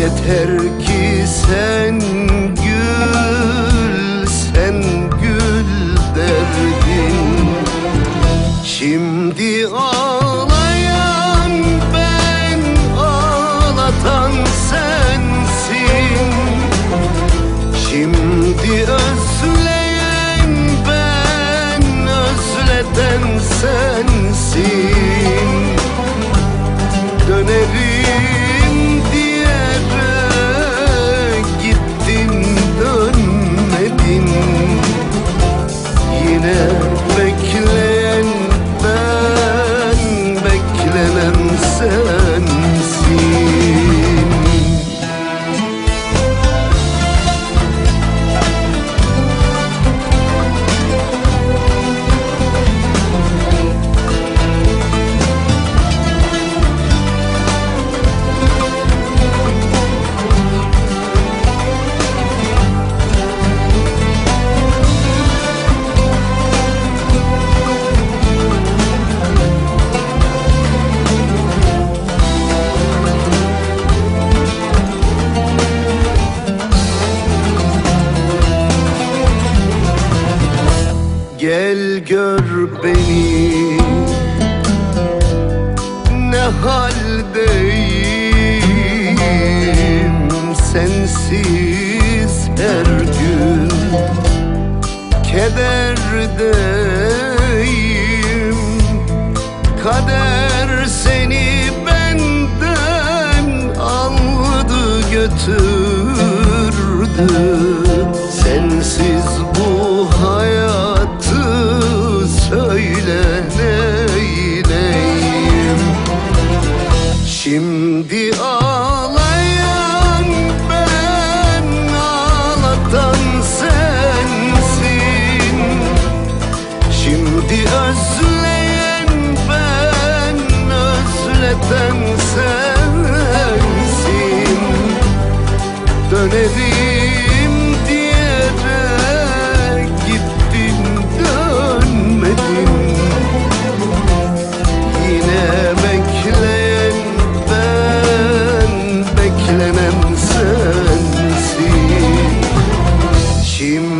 Yeter ki sen gül, sen gül derdin. Şimdi gör beni. Ne haldeyim? Sensiz her gün Kederdeyim. Kader seni benden aldı götürdü Şimdi özleyen ben özleten sensin. Dönerim diye de gittin dönmedin Yine bekleyen ben beklenen sensin. Şimdi